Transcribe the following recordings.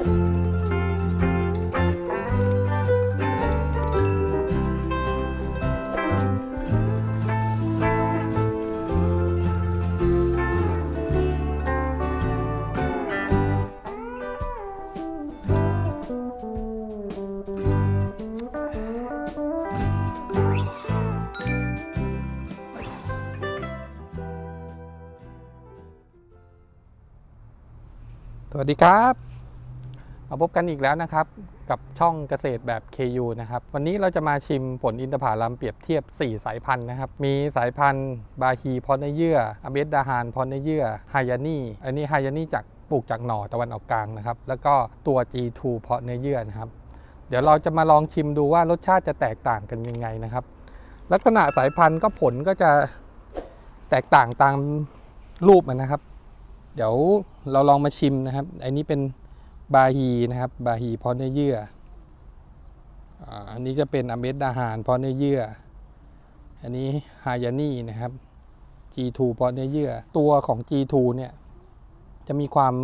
สวัสดีครับ มาพบกันอีกแล้วนะครับ กับช่องเกษตรแบบ KU นะครับ วันนี้เราจะมาชิมผลอินทผลัมเปรียบเทียบ 4 สายพันธุ์นะครับ มีสายพันธุ์บาฮีพอเนเยื่ออเบสดาฮานพอเนเยื่อไฮยานี่อันนี้ไฮยานี่จากปลูกจากหน่อตะวันออกกลางนะครับ แล้วก็ตัว G2 เพาะเนื้อเยื่อนะครับ เดี๋ยวเราจะมาลองชิมดูว่ารสชาติจะแตกต่างกันยังไงนะครับ ลักษณะสายพันธุ์ก็ผลก็จะแตกต่างตามรูปมันนะครับ เดี๋ยวเราลองมาชิมนะครับ อันนี้เป็น บาฮีนะครับบาฮีเพราะเนื้อเยื่ออันนี้จะเป็นอเมดดาหารเพราะเนื้อเยื่อ อันนี้ฮายานี่นะครับ G2 เพราะเนื้อเยื่อ ตัวของ G2 เนี่ยจะมีความ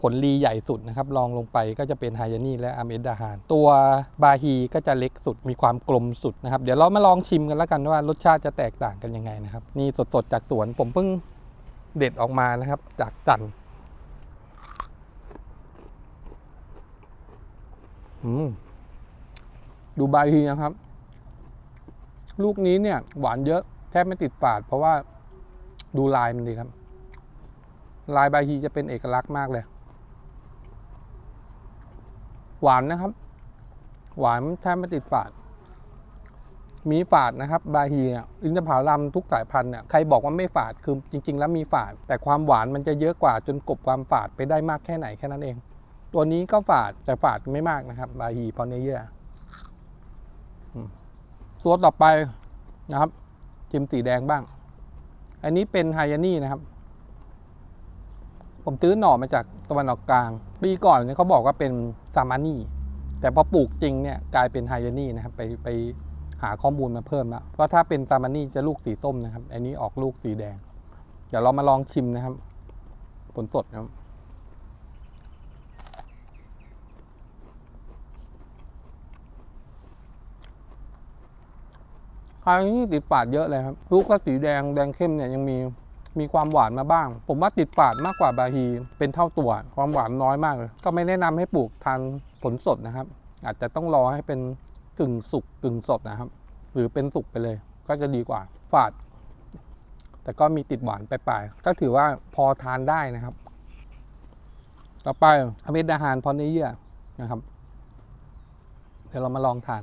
ผลรีใหญ่สุดนะครับลองลงไปก็จะเป็นไฮยานี่และอเมดดาหารตัวบาฮีก็จะเล็กสุดมีความกลมสุดนะครับ เดี๋ยวเรามาลองชิมกันแล้วกันว่ารสชาติจะแตกต่างกันยังไงนะครับ นี่สดๆจากสวนผมเพิ่งเด็ดออกมานะครับ จากจันทร์อืม ดูใบทีนะครับ ลูกนี้เนี่ย หวานเยอะแทบไม่ติดฝาด เพราะว่าดูลายมันดีครับ ลายใบฮีจะเป็นเอกลักษณ์มากเลย หวานนะครับ หวานแทบไม่ติดฝาด มีฝาดนะครับบาฮีเนี่ยอินทผลัมทุกสายพันธุ์เนี่ยใครบอกว่าไม่ฝาดคือจริง ๆ แล้วมีฝาด แต่ความหวานมันจะเยอะกว่าจนกบความฝาดไปได้มากแค่ไหนแค่นั้นเอง ตัวนี้ก็ฝาดแต่ฝาดไม่มากนะครับบาฮีพอเนเยื่ออืมตัวต่อไปนะครับจิมสีแดงบ้าง อันนี้เป็นไฮยานี่นะครับ ผมตื้อหน่อมาจากตะวันออกกลาง ปีก่อนเนี่ยเขาบอกว่าเป็นซามานี่ แต่พอปลูกจริงเนี่ยกลายเป็นไฮยานี่นะครับ ไปไปหาข้อมูลมาเพิ่มแล้วเพราะถ้าเป็นซามานี่จะลูกสีส้มนะครับ อันนี้ออกลูกสีแดง เดี๋ยวเรามาลองชิมนะครับ ผลสดนะครับ คราวนี้ติดฝาดเยอะเลยครับลูกก็สีแดงแดงเข้มเนี่ยยังมีมีความหวานมาบ้าง ผมว่าติดฝาดมากกว่าบาฮีเป็นเท่าตัว ความหวานน้อยมากเลย ก็ไม่แนะนำให้ปลูกทานผลสดนะครับ อาจจะต้องรอให้เป็นกึ่งสุกกึ่งสดนะครับ หรือเป็นสุกไปเลย ก็จะดีกว่าฝาด แต่ก็มีติดหวานไปลายๆก็ถือว่าพอทานได้นะครับ ต่อไปอเมดอาหารพอเนเยื่อนะครับ เดี๋ยวเรามาลองทาน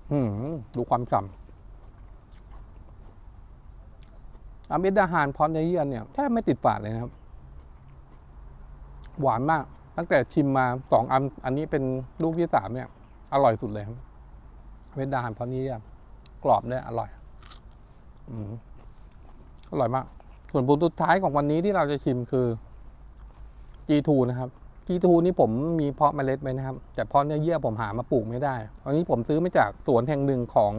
อืม ดูความฉ่ำอาเมดอาหารพอเนเยื่อเนี่ยแทบไม่ติดฝาดเลยนะครับ หวานมาก ตั้งแต่ชิมมาสองอัน อันนี้เป็นลูกที่สามเนี่ย อร่อยสุดเลยครับเวดาหารพอนี้กรอบด้วยอร่อยอือร่อยมาก ส่วนผลสุดท้ายของวันนี้ที่เราจะชิมคือ G2 นะครับ G2 นี่ผมมีเพาะเมล็ดไว้นะครับ แต่เพาะเนื้อเยื่อผมหามาปลูกไม่ได้อันนี้ผมซื้อมาจากสวนแห่งหนึ่งของ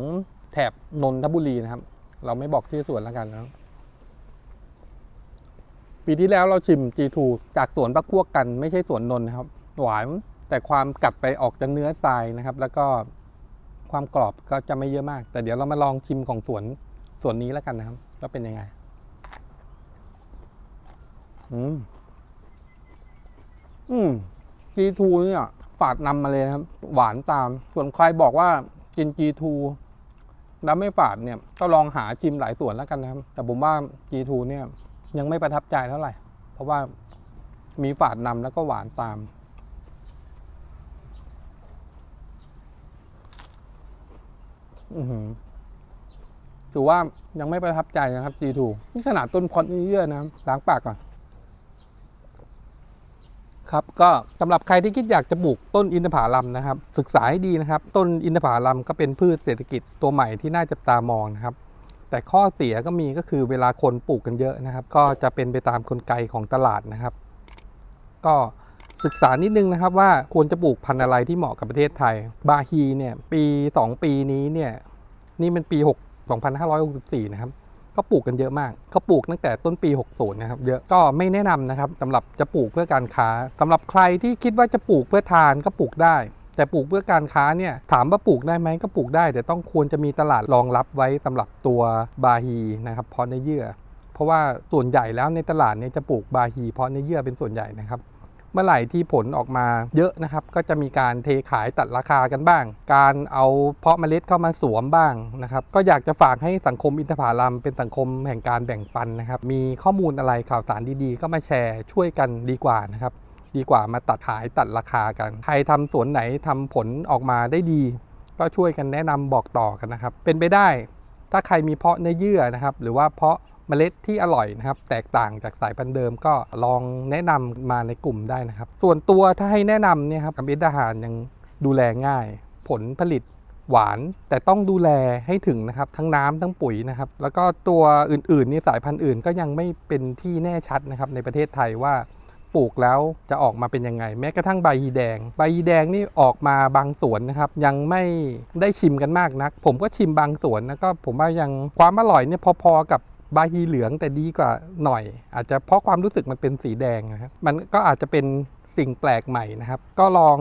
แถบนนทบุรีนะครับ เราไม่บอกชื่อสวนแล้วกันนะปีที่แล้วเราชิม G2 จากสวนปักพวกกันไม่ใช่สวนนนท์นะครับ หวานแต่ความกัดไปออกจากเนื้อทรายนะครับ แล้วก็ความกรอบก็จะไม่เยอะมาก แต่เดี๋ยวเรามาลองชิมของสวนสวนนี้แล้วกันนะครับว่าเป็นยังไง อืม อืม G2 เนี่ยฝาดนำมาเลยนะครับ หวานตาม ส่วนใครบอกว่ากิน G2 แล้วไม่ฝาดเนี่ย ก็ลองหาชิมหลายส่วนแล้วกันนะครับ แต่ผมว่า G2 เนี่ยยังไม่ประทับใจเท่าไหร่ เพราะว่ามีฝาดนำแล้วก็หวานตามอือถือว่ายังไม่ประทับใจนะครับ G2 นี่ขนาดต้นพอดนี่เยอะนะล้างปากก่อน ครับก็สำหรับใครที่คิดอยากจะปลูกต้นอินทผลัมนะครับ ศึกษาให้ดีนะครับ ต้นอินทผลัมก็เป็นพืชเศรษฐกิจตัวใหม่ที่น่าจับตามองนะครับ แต่ข้อเสียก็มีก็คือเวลาคนปลูกกันเยอะนะครับ ก็จะเป็นไปตามกลไกของตลาดนะครับ ก็ศึกษานิดนึงนะครับว่าควรจะปลูกพันธุ์อะไรที่เหมาะกับประเทศไทย บาฮีเนี่ยปี 2 ปีนี้เนี่ยนี่เป็นปี 6 2564 นะครับ ก็ปลูกกันเยอะมากเขาปลูกตั้งแต่ต้นปี 60 นะครับ เยอะก็ไม่แนะนำนะครับสำหรับจะปลูกเพื่อการค้าสำหรับใครที่คิดว่าจะปลูกเพื่อทานก็ปลูกได้ แต่ปลูกเพื่อการค้าเนี่ยถามว่าปลูกได้ไหมก็ปลูกได้ แต่ต้องควรจะมีตลาดรองรับไว้สำหรับตัวบาฮีนะครับเพาะในเยื่อ เพราะว่าส่วนใหญ่แล้วในตลาดเนี่ยจะปลูกบาฮีเพาะในเยื่อเป็นส่วนใหญ่นะครับ เมื่อไหร่ที่ผลออกมาเยอะนะครับก็จะมีการเทขายตัดราคากันบ้าง การเอาเพาะเมล็ดเข้ามาสวมบ้างนะครับก็อยากจะฝากให้สังคมอินทผลัมเป็นสังคมแห่งการแบ่งปันนะครับมีข้อมูลอะไรข่าวสารดีๆ ก็มาแชร์ช่วยกันดีกว่านะครับดีกว่ามาตัดขายตัดราคากัน ใครทำสวนไหนทำผลออกมาได้ดี ก็ช่วยกันแนะนำบอกต่อกันนะครับ เป็นไปได้ ถ้าใครมีเพาะเนื้อเยื่อนะครับ หรือว่าเพาะ เมล็ดที่อร่อยนะครับ แตกต่างจากสายพันธุ์เดิมก็ลองแนะนำมาในกลุ่มได้นะครับ ส่วนตัวถ้าให้แนะนำเนี่ยครับกับเอดอาหารยังดูแลง่าย ผลผลิตหวานแต่ต้องดูแลให้ถึงนะครับ ทั้งน้ำทั้งปุ๋ยนะครับ แล้วก็ตัวอื่นๆนี่สายพันธุ์อื่นก็ยังไม่เป็นที่แน่ชัดนะครับในประเทศไทยว่าปลูกแล้วจะออกมาเป็นยังไง แม้กระทั่งใบฮีแดง ใบฮีแดงนี่ออกมาบางสวนนะครับ ยังไม่ได้ชิมกันมากนัก ผมก็ชิมบางสวนแล้วก็ผมว่ายังความอร่อยเนี่ยพอๆกับ ใบฮีเหลืองแต่ดีกว่าหน่อย อาจจะเพราะความรู้สึกมันเป็นสีแดงนะครับมันก็อาจจะเป็นสิ่งแปลกใหม่นะครับ ก็ลอง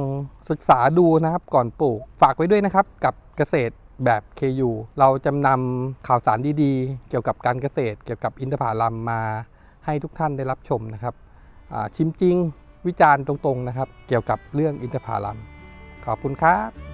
ศึกษาดูนะครับก่อนปลูกฝากไว้ด้วยนะครับกับเกษตรแบบ KU เราจำนำข่าวสารดีๆ เกี่ยวกับการเกษตร เกี่ยวกับอินทผลัมมาให้ทุกท่านได้รับชมนะครับชิมจริงวิจารณ์ตรงๆนะครับ เกี่ยวกับเรื่องอินทผลัมขอบคุณครับ